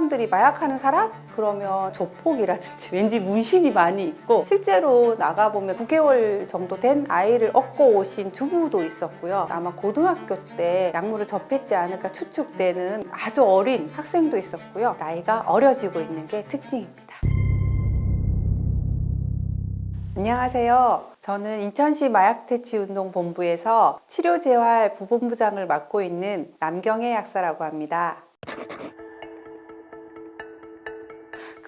사람들이 마약하는 사람? 그러면 조폭이라든지 왠지 문신이 많이 있고 실제로 나가보면 9개월 정도 된 아이를 얻고 오신 주부도 있었고요. 아마 고등학교 때 약물을 접했지 않을까 추측되는 아주 어린 학생도 있었고요. 나이가 어려지고 있는 게 특징입니다. 안녕하세요. 저는 인천시 마약퇴치운동본부에서 치료재활 부본부장을 맡고 있는 남경혜 약사라고 합니다.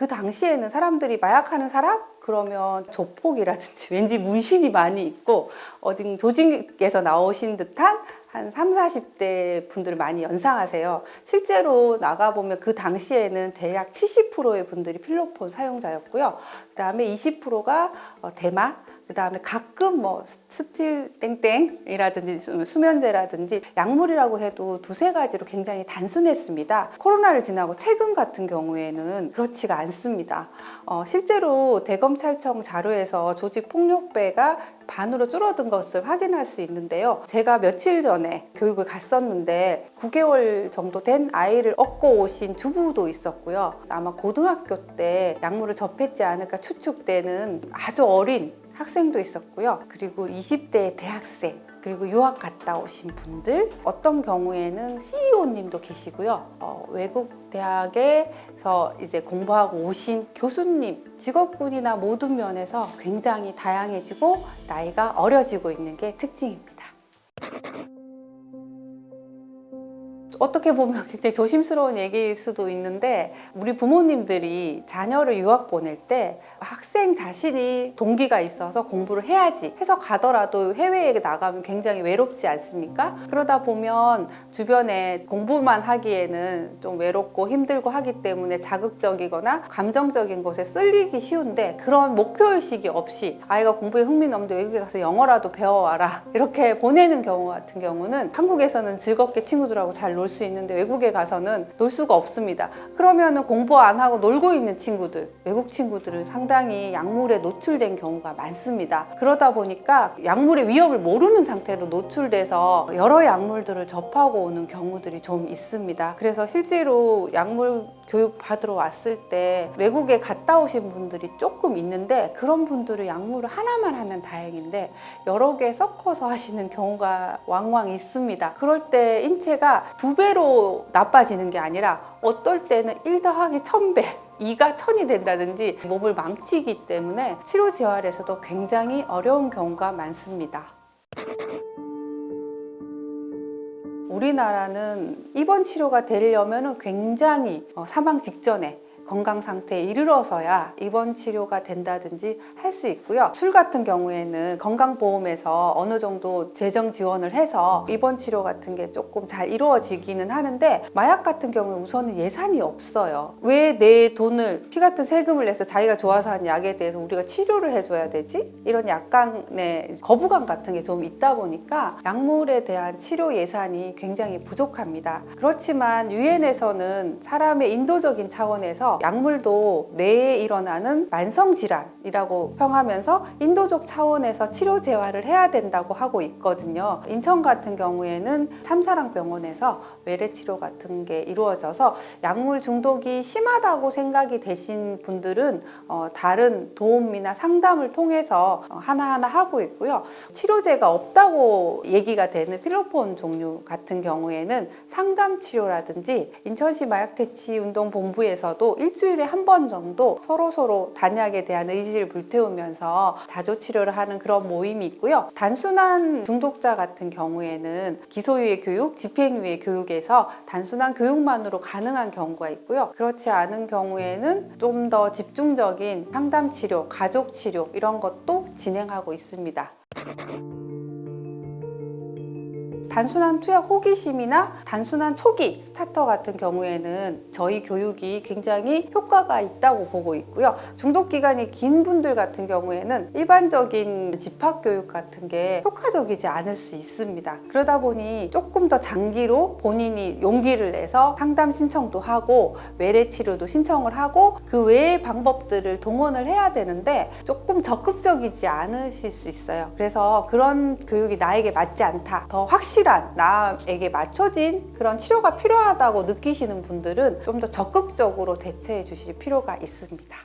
그 당시에는 사람들이 마약하는 사람? 그러면 조폭이라든지 왠지 문신이 많이 있고 어딘 조직에서 나오신 듯한 한 3, 40대 분들을 많이 연상하세요. 실제로 나가보면 그 당시에는 대략 70%의 분들이 필로폰 사용자였고요. 그 다음에 20%가 대마, 그 다음에 가끔 뭐 스틸 땡땡이라든지 수- 수면제라든지 약물이라고 해도 두세 가지로 굉장히 단순했습니다. 코로나를 지나고 최근 같은 경우에는 그렇지가 않습니다. 어, 실제로 대검찰청 자료에서 조직 폭력배가 반으로 줄어든 것을 확인할 수 있는데요. 제가 며칠 전에 교육을 갔었는데 9개월 정도 된 아이를 얻고 오신 주부도 있었고요. 아마 고등학교 때 약물을 접했지 않을까 추측되는 아주 어린 학생도 있었고요. 그리고 20대 대학생, 그리고 유학 갔다 오신 분들, 어떤 경우에는 CEO님도 계시고요. 어, 외국 대학에서 이제 공부하고 오신 교수님, 직업군이나 모든 면에서 굉장히 다양해지고 나이가 어려지고 있는 게 특징입니다. 어떻게 보면 굉장히 조심스러운 얘기일 수도 있는데 우리 부모님들이 자녀를 유학 보낼 때 학생 자신이 동기가 있어서 공부를 해야지 해서 가더라도 해외에 나가면 굉장히 외롭지 않습니까? 그러다 보면 주변에 공부만 하기에는 좀 외롭고 힘들고 하기 때문에 자극적이거나 감정적인 것에 쓸리기 쉬운데 그런 목표의식이 없이 아이가 공부에 흥미는 없는데 외국에 가서 영어라도 배워와라 이렇게 보내는 경우 같은 경우는 한국에서는 즐겁게 친구들하고 잘 놀수 있는데 외국에 가서는 놀 수가 없습니다. 그러면은 공부 안 하고 놀고 있는 친구들, 외국 친구들은 상당히 약물에 노출된 경우가 많습니다. 그러다 보니까 약물의 위협을 모르는 상태로 노출돼서 여러 약물들을 접하고 오는 경우들이 좀 있습니다. 그래서 실제로 약물 교육 받으러 왔을 때 외국에 갔다 오신 분들이 조금 있는데 그런 분들은 약물을 하나만 하면 다행인데 여러 개 섞어서 하시는 경우가 왕왕 있습니다. 그럴 때 인체가 두 배로 나빠지는 게 아니라 어떨 때는 1 더하기 1000배 2가 1000이 된다든지 몸을 망치기 때문에 치료 재활에서도 굉장히 어려운 경우가 많습니다. 우리나라는 입원 치료가 되려면 굉장히 어, 사망 직전에 건강 상태에 이르러서야 입원 치료가 된다든지 할 수 있고요. 술 같은 경우에는 건강보험에서 어느 정도 재정 지원을 해서 입원 치료 같은 게 조금 잘 이루어지기는 하는데 마약 같은 경우에 우선은 예산이 없어요. 왜 내 돈을 피 같은 세금을 내서 자기가 좋아서 한 약에 대해서 우리가 치료를 해줘야 되지? 이런 약간의 거부감 같은 게 좀 있다 보니까 약물에 대한 치료 예산이 굉장히 부족합니다. 그렇지만 유엔에서는 사람의 인도적인 차원에서 약물도 뇌에 일어나는 만성 질환이라고 평하면서 인도적 차원에서 치료 재활을 해야 된다고 하고 있거든요. 인천 같은 경우에는 참사랑병원에서 외래 치료 같은 게 이루어져서 약물 중독이 심하다고 생각이 되신 분들은 어, 다른 도움이나 상담을 통해서 어, 하나하나 하고 있고요. 치료제가 없다고 얘기가 되는 필로폰 종류 같은 경우에는 상담 치료라든지 인천시 마약퇴치 운동본부에서도 일주일에 한 번 정도 서로 서로 단약에 대한 의지를 불태우면서 자조 치료를 하는 그런 모임이 있고요. 단순한 중독자 같은 경우에는 기소유예 교육, 집행유예 교육에서 단순한 교육만으로 가능한 경우가 있고요. 그렇지 않은 경우에는 좀 더 집중적인 상담 치료, 가족 치료 이런 것도 진행하고 있습니다. 단순한 투약 호기심이나 단순한 초기 스타터 같은 경우에는 저희 교육이 굉장히 효과가 있다고 보고 있고요. 중독 기간이 긴 분들 같은 경우에는 일반적인 집합 교육 같은 게 효과적이지 않을 수 있습니다. 그러다 보니 조금 더 장기로 본인이 용기를 내서 상담 신청도 하고 외래 치료도 신청을 하고 그 외의 방법들을 동원을 해야 되는데 조금 적극적이지 않으실 수 있어요. 그래서 그런 교육이 나에게 맞지 않다. 더 확실 확실한 나에게 맞춰진 그런 치료가 필요하다고 느끼시는 분들은 좀 더 적극적으로 대처해 주실 필요가 있습니다.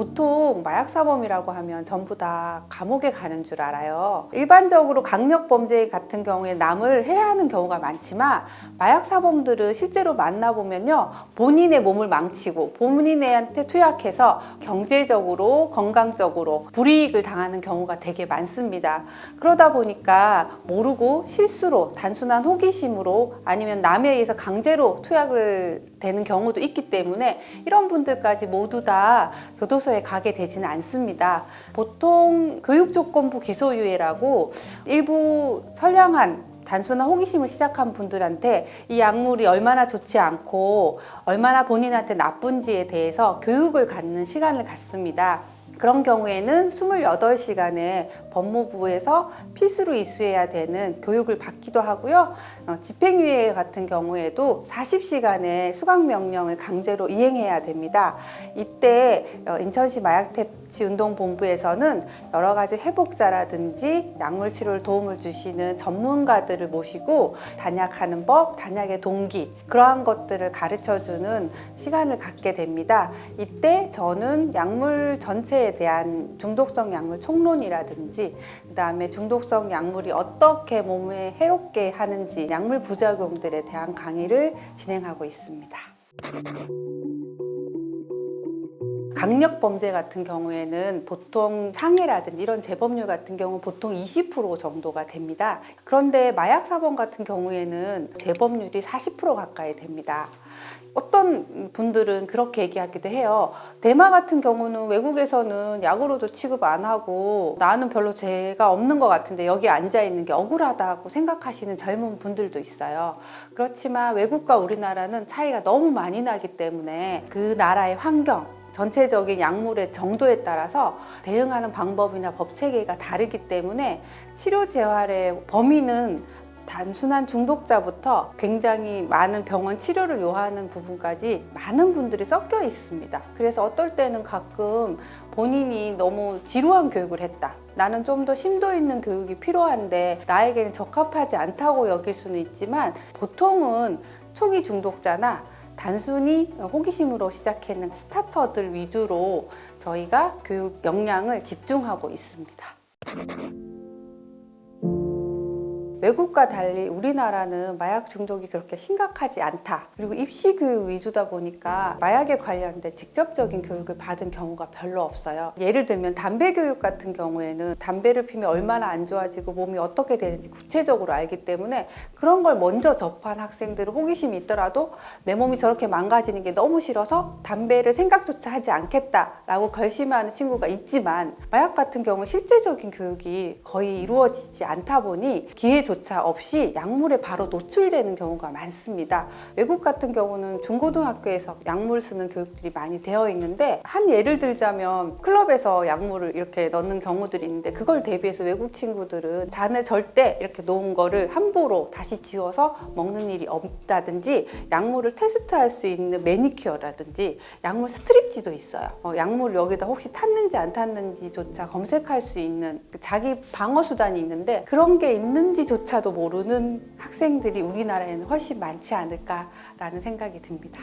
보통 마약 사범이라고 하면 전부 다 감옥에 가는 줄 알아요. 일반적으로 강력 범죄 같은 경우에 남을 해야 하는 경우가 많지만 마약 사범들은 실제로 만나보면요. 본인의 몸을 망치고 본인한테 투약해서 경제적으로 건강적으로 불이익을 당하는 경우가 되게 많습니다. 그러다 보니까 모르고 실수로 단순한 호기심으로 아니면 남에 의해서 강제로 투약을 되는 경우도 있기 때문에 이런 분들까지 모두 다 교도소에 가게 되지는 않습니다. 보통 교육조건부 기소유예라고 일부 선량한 단순한 호기심을 시작한 분들한테 이 약물이 얼마나 좋지 않고 얼마나 본인한테 나쁜지에 대해서 교육을 갖는 시간을 갖습니다. 그런 경우에는 28시간에 법무부에서 필수로 이수해야 되는 교육을 받기도 하고요. 어, 집행유예 같은 경우에도 40시간의 수강명령을 강제로 이행해야 됩니다. 이때 어, 인천시 마약퇴치운동본부에서는 여러 가지 회복자라든지 약물 치료를 도움을 주시는 전문가들을 모시고 단약하는 법, 단약의 동기 그러한 것들을 가르쳐주는 시간을 갖게 됩니다. 이때 저는 약물 전체에 대한 중독성 약물 총론이라든지 그다음에 중독성 약물이 어떻게 몸에 해롭게 하는지 약물 부작용들에 대한 강의를 진행하고 있습니다. 강력 범죄 같은 경우에는 보통 상해라든지 이런 재범률 같은 경우 보통 20% 정도가 됩니다. 그런데 마약 사범 같은 경우에는 재범률이 40% 가까이 됩니다. 어떤 분들은 그렇게 얘기하기도 해요. 대마 같은 경우는 외국에서는 약으로도 취급 안 하고 나는 별로 죄가 없는 것 같은데 여기 앉아 있는 게 억울하다고 생각하시는 젊은 분들도 있어요. 그렇지만 외국과 우리나라는 차이가 너무 많이 나기 때문에 그 나라의 환경, 전체적인 약물의 정도에 따라서 대응하는 방법이나 법 체계가 다르기 때문에 치료 재활의 범위는 단순한 중독자부터 굉장히 많은 병원 치료를 요하는 부분까지 많은 분들이 섞여 있습니다. 그래서 어떨 때는 가끔 본인이 너무 지루한 교육을 했다. 나는 좀 더 심도 있는 교육이 필요한데 나에게는 적합하지 않다고 여길 수는 있지만 보통은 초기 중독자나 단순히 호기심으로 시작했는 스타터들 위주로 저희가 교육 역량을 집중하고 있습니다. 외국과 달리 우리나라는 마약 중독이 그렇게 심각하지 않다. 그리고 입시 교육 위주다 보니까 마약에 관련된 직접적인 교육을 받은 경우가 별로 없어요. 예를 들면 담배 교육 같은 경우에는 담배를 피면 얼마나 안 좋아지고 몸이 어떻게 되는지 구체적으로 알기 때문에 그런 걸 먼저 접한 학생들은 호기심이 있더라도 내 몸이 저렇게 망가지는 게 너무 싫어서 담배를 생각조차 하지 않겠다라고 결심하는 친구가 있지만 마약 같은 경우 실제적인 교육이 거의 이루어지지 않다 보니 기회 조차 없이 약물에 바로 노출되는 경우가 많습니다. 외국 같은 경우는 중고등학교에서 약물 쓰는 교육들이 많이 되어 있는데 한 예를 들자면 클럽에서 약물을 이렇게 넣는 경우들이 있는데 그걸 대비해서 외국 친구들은 잔을 절대 이렇게 놓은 거를 함부로 다시 지워서 먹는 일이 없다든지 약물을 테스트할 수 있는 매니큐어라든지 약물 스트립지도 있어요. 어, 약물 여기다 혹시 탔는지 안 탔는지조차 검색할 수 있는 그 자기 방어 수단이 있는데 그런 게 있는지 조차 조차도 모르는 학생들이 우리나라에는 훨씬 많지 않을까라는 생각이 듭니다.